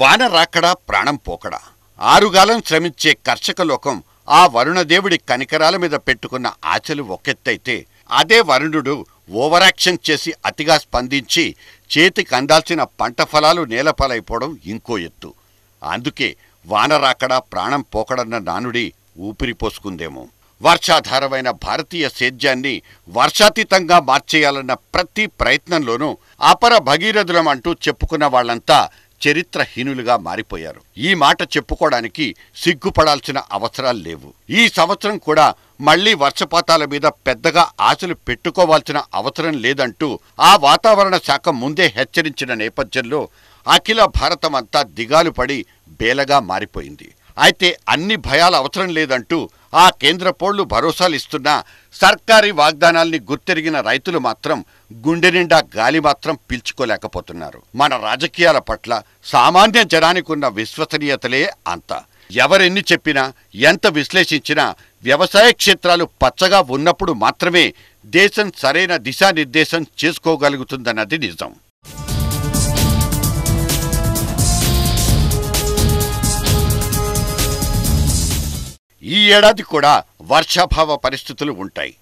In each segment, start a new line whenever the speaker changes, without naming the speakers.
వాన రాకడా ప్రాణం పోకడా. ఆరుగాలం శ్రమించే కర్షక లోకం ఆ వరుణదేవుడి కనికరాల మీద పెట్టుకున్న ఆచలు ఒకెత్తైతే అదే వరుణుడు ఓవరాక్షన్ చేసి అతిగా స్పందించి చేతికి అందాల్సిన పంట ఫలాలు నేలపాలైపోవడం ఇంకో ఎత్తు. అందుకే వాన రాకడా ప్రాణం పోకడన్న నానుడి ఊపిరి పోసుకుందేమో. వర్షాధారమైన భారతీయ సేద్యాన్ని వర్షాతీతంగా మార్చేయాలన్న ప్రతి ప్రయత్నంలోనూ అపర భగీరథులం అంటూ చెప్పుకున్న వాళ్ళంతా చరిత్రహీనులుగా మారిపోయారు. ఈ మాట చెప్పుకోవడానికి సిగ్గుపడాల్సిన అవసరాలు లేవు. ఈ సంవత్సరం కూడా మళ్ళీ వర్షపాతాల మీద పెద్దగా ఆశలు పెట్టుకోవాల్సిన అవసరం లేదంటూ ఆ వాతావరణ శాఖ ముందే హెచ్చరించిన నేపథ్యంలో అఖిల భారతమంతా దిగాలు పడి బేలగా మారిపోయింది. అయితే అన్ని భయాల అవసరం లేదంటూ ఆ కేంద్ర పోళ్ళు భరోసాలిస్తున్నా సర్కారీ వాగ్దానాల్ని గుర్తెరిగిన రైతులు మాత్రం గుండె నిండా గాలి మాత్రం పీల్చుకోలేకపోతున్నారు. మన రాజకీయాల పట్ల సామాన్య జనానికి ఉన్న విశ్వసనీయతలే అంత. ఎవరెన్ని చెప్పినా ఎంత విశ్లేషించినా వ్యవసాయ క్షేత్రాలు పచ్చగా ఉన్నప్పుడు మాత్రమే దేశం సరైన దిశానిర్దేశం చేసుకోగలుగుతుందన్నది నిజం. ఈ ఏడాది కూడా వర్షాభావ పరిస్థితులు ఉంటాయి.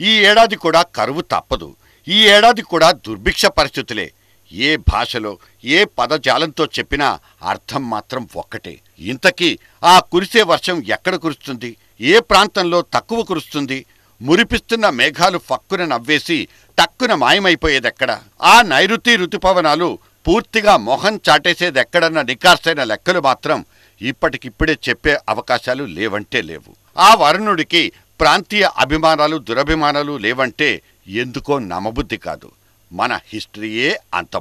ఈ ఏడాది కూడా కరువు తప్పదు. ఈ ఏడాది కూడా దుర్భిక్ష పరిస్థితులే. ఏ భాషలో ఏ పదజాలంతో చెప్పినా అర్థం మాత్రం ఒక్కటే. ఇంతకీ ఆ కురిసే వర్షం ఎక్కడ కురుస్తుంది? ఏ ప్రాంతంలో తక్కువ కురుస్తుంది? మురిపిస్తున్న మేఘాలు ఫక్కున నవ్వేసి టక్కున మాయమైపోయేదెక్కడ? ఆ నైరుతి ఋతుపవనాలు పూర్తిగా మొహం చాటేసేదెక్కడన్న నికార్సైన లెక్కలు మాత్రం ఇప్పటికిప్పుడే చెప్పే అవకాశాలు లేవంటే లేవు. ఆ వరుణుడికి ప్రాంతీయ అభిమానాలు దురభిమానాలు లేవంటే ఎందుకో నమ్మబుద్ధి కాదు. మన హిస్టరీయే అంత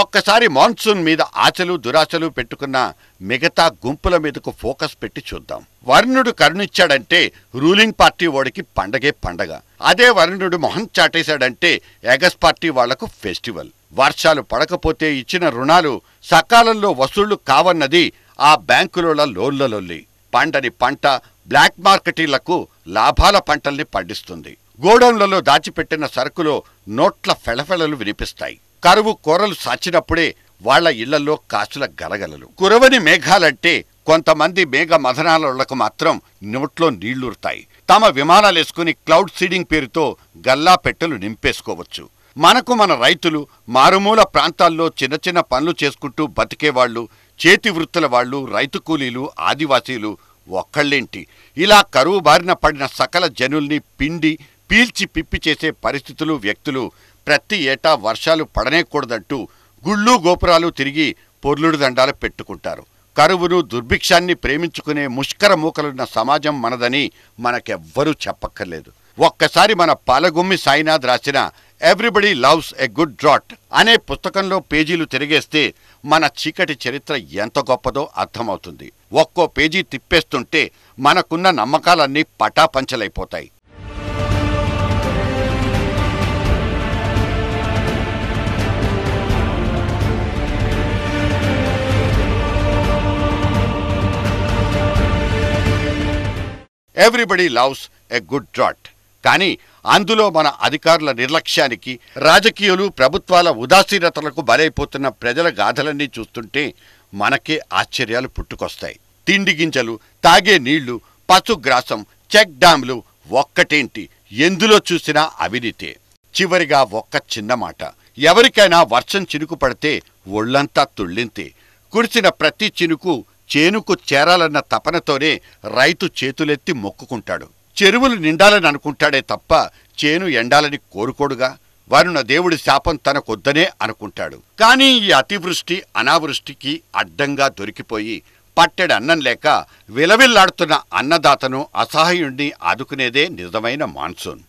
ఒక్కసారి మాన్సూన్ మీద ఆశలు దురాశలు పెట్టుకున్న మిగతా గుంపుల మీదకు ఫోకస్ పెట్టి చూద్దాం. వరుణుడు కరుణిచ్చాడంటే రూలింగ్ పార్టీ వాడికి పండగే పండగ. అదే వరుణుడు మొహం చాటేశాడంటే ఎగస్ పార్టీ వాళ్ళకు ఫెస్టివల్. వర్షాలు పడకపోతే ఇచ్చిన రుణాలు సకాలంలో వసూళ్ళు కావన్నది ఆ బ్యాంకుల లోన్లలొల్లి పండని పంట బ్లాక్ మార్కెటీలకు లాభాల పంటల్ని పండిస్తుంది. గోడౌన్లలో దాచిపెట్టిన సరుకులో నోట్ల ఫెళఫెళలు వినిపిస్తాయి. కరువు కూరలు సాచినప్పుడే వాళ్ళ ఇళ్ళలో కాసుల గలగలలు. కురవని మేఘాలంటే కొంతమంది మేఘ మధనాలకు మాత్రం నోట్లో నీళ్ళూరుతాయి. తమ విమానాలేసుకుని క్లౌడ్ సీడింగ్ పేరుతో గల్లా పెట్టెలు నింపేసుకోవచ్చు. మనకు మన రైతులు మారుమూల ప్రాంతాల్లో చిన్న చిన్న పనులు చేసుకుంటూ బతికేవాళ్ళు చేతి వృత్తుల వాళ్ళు రైతు కూలీలు ఆదివాసీలు ఒక్కళ్ళేంటి? ఇలా కరువు బారిన పడిన సకల జనుల్ని పిండి పీల్చి పిప్పి చేసే పరిస్థితులు వ్యక్తులు ప్రతి ఏటా వర్షాలు పడనేకూడదంటూ గుళ్ళు గోపురాలు తిరిగి పొర్లుడు దండాలు పెట్టుకుంటారు. కరువును దుర్భిక్షాన్ని ప్రేమించుకునే ముష్కర మూకలున్న సమాజం మనదని మనకెవ్వరూ చెప్పక్కర్లేదు. ఒక్కసారి మన పాలగుమ్మి సాయినాథ్ రాసిన everybody loves a good drought అనే పుస్తకంలో పేజీలు తిరిగేస్తే మన చీకటి చరిత్ర ఎంత గొప్పదో అర్థమవుతుంది. ఒక్కో పేజీ తిప్పేస్తుంటే మనకున్న నమ్మకాలన్నీ పటాపంచలైపోతాయి. Everybody loves a good drought కానీ అందులో మన అధికారుల నిర్లక్ష్యానికి రాజకీయాలు ప్రభుత్వాల ఉదాసీనతలకు బలైపోతున్న ప్రజల గాథలన్నీ చూస్తుంటే మనకే ఆశ్చర్యాలు పుట్టుకొస్తాయి. తిండి గింజలు తాగే నీళ్ళు పశుగ్రాసం చెక్ డ్యాంలు ఒక్కటేంటి? ఎందులో చూసినా అవినీతే. చివరిగా ఒక్క చిన్న మాట. ఎవరికైనా వర్షం చినుకు పడితే ఒళ్ళంతా తుళ్ళింతే. కురిసిన ప్రతి చినుకు చేనుకు చేరాలన్న తపనతోనే రైతు చేతులెత్తి మొక్కుకుంటాడు. చెరువులు నిండాలని అనుకుంటాడే తప్ప చేను ఎండాలని కోరుకోడుగా. వరుణ దేవుడి శాపం తనకొద్దనే అనుకుంటాడు. కానీ ఈ అతివృష్టి అనావృష్టికి అడ్డంగా దొరికిపోయి పట్టెడు అన్నం లేక విలవిల్లాడుతున్న అన్నదాతను అసహాయుణ్ణి ఆదుకునేదే నిజమైన మాన్సూన్.